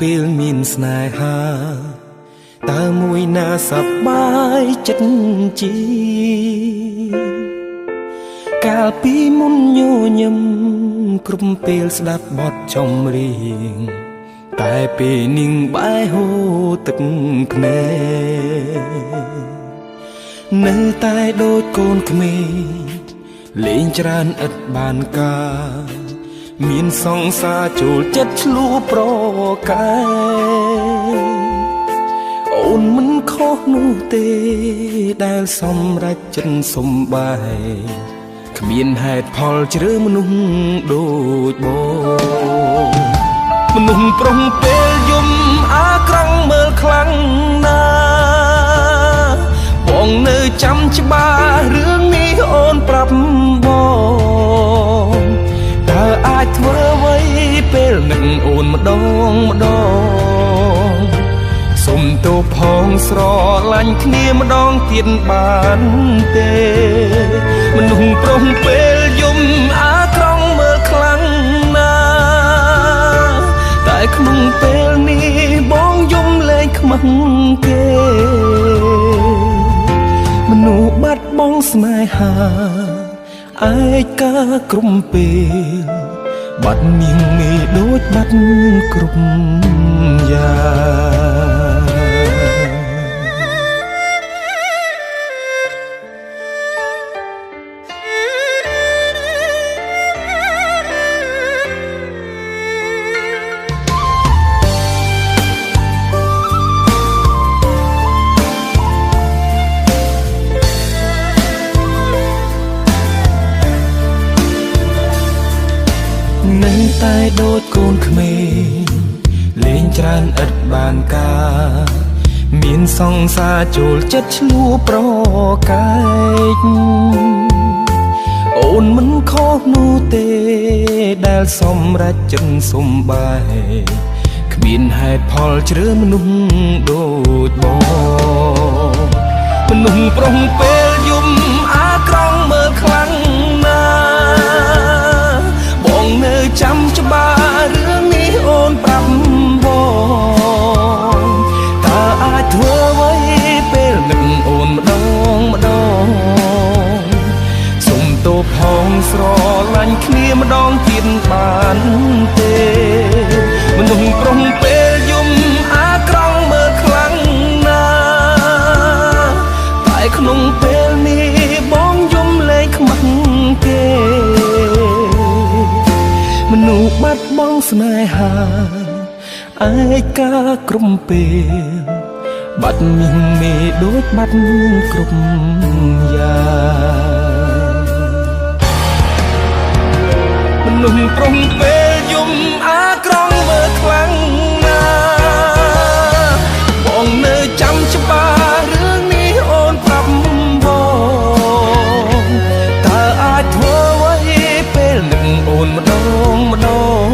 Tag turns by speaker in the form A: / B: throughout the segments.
A: ពេលមានស្នេហាតើមួយណាសប្បាយចិត្តជាកាលពីមុនញញឹមគ្រប់ពេលស្ដាប់បទចម្រៀងតែពេលនាងបែរហូរទឹកភ្នែកនៅតែដូចកូនក្មេងលេងច្រើនឥតបានការ មានសង្សារចូលចិត្តឆ្លួប្រកែអូនមិនខុសនោះទេដែលសម្រេចចិត្តសំបែគ្មានហេតុផលជ្រើមនុស្សដូចបងមនុស្សប្រុងពេលយំអាក្រង់មើលខ្លាំងណាស់បងនៅចាំច្បាស់រឿ នឹកអូនម្ដងម្ដងសុំទោសផងស្រឡាញ់គ្នាម្ដងទៀតបានទេ មនុស្សប្រុងពេលយំអាក្រង់មើលខ្លាំងណាស់តែក្នុងពេលនេះបងយំលែងខ្មាស់គេមនុស្សបាត់បង់ស្នេហាឯកាក្រុមពេល បាត់នាងមេដូចបាត់គ្រប់យ៉ាង នៅតែដូចកូនក្មេងលេងច្រើនឥតបានការ មានសង្សារចូលចិត្តឆ្លួប្រកែកអូនមិនខុសនោះទេដែលសម្រេចចិត្តសំបែគ្មានហេតុផលជ្រើមនុស្សដូចបងមនុស្សប្រុងពេល ស្រឡាញ់គ្នាម្ដងទៀតបានទេមនុស្សប្រុងពេលយំអាក្រង់មើលខ្លាំងណាស់តែក្នុងពេលនេះបងយំលែងខ្មាស់គេមនុស្សបាត់បង់ស្នេហាឯកាក្រុមពេលបាត់មីងមេដូចបាត់គ្រប់ យ៉ាងមនុស្សប្រុងពេលយំអាក្រង់មើលខ្លាំងណាស់បងនៅចាំច្បាស់រឿងនេះអូនប្រាប់បងតើអាចធ្វើអ្វីពេលនឹកអូនម្ដងម្ដង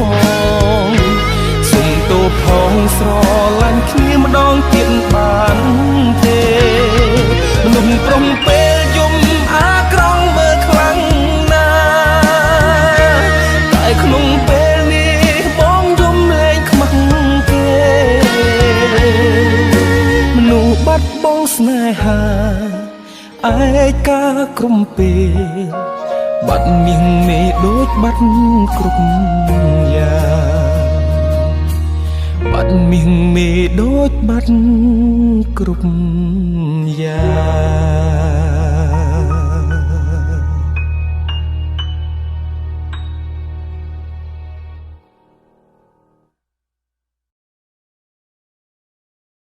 A: សុំទោសផងស្រ នេហាឯកាក្រុមពេលបាត់មីងមេដូចបាត់គ្រប់យ៉ាងបាត់មីងមេដូចបាត់គ្រប់យ៉ាង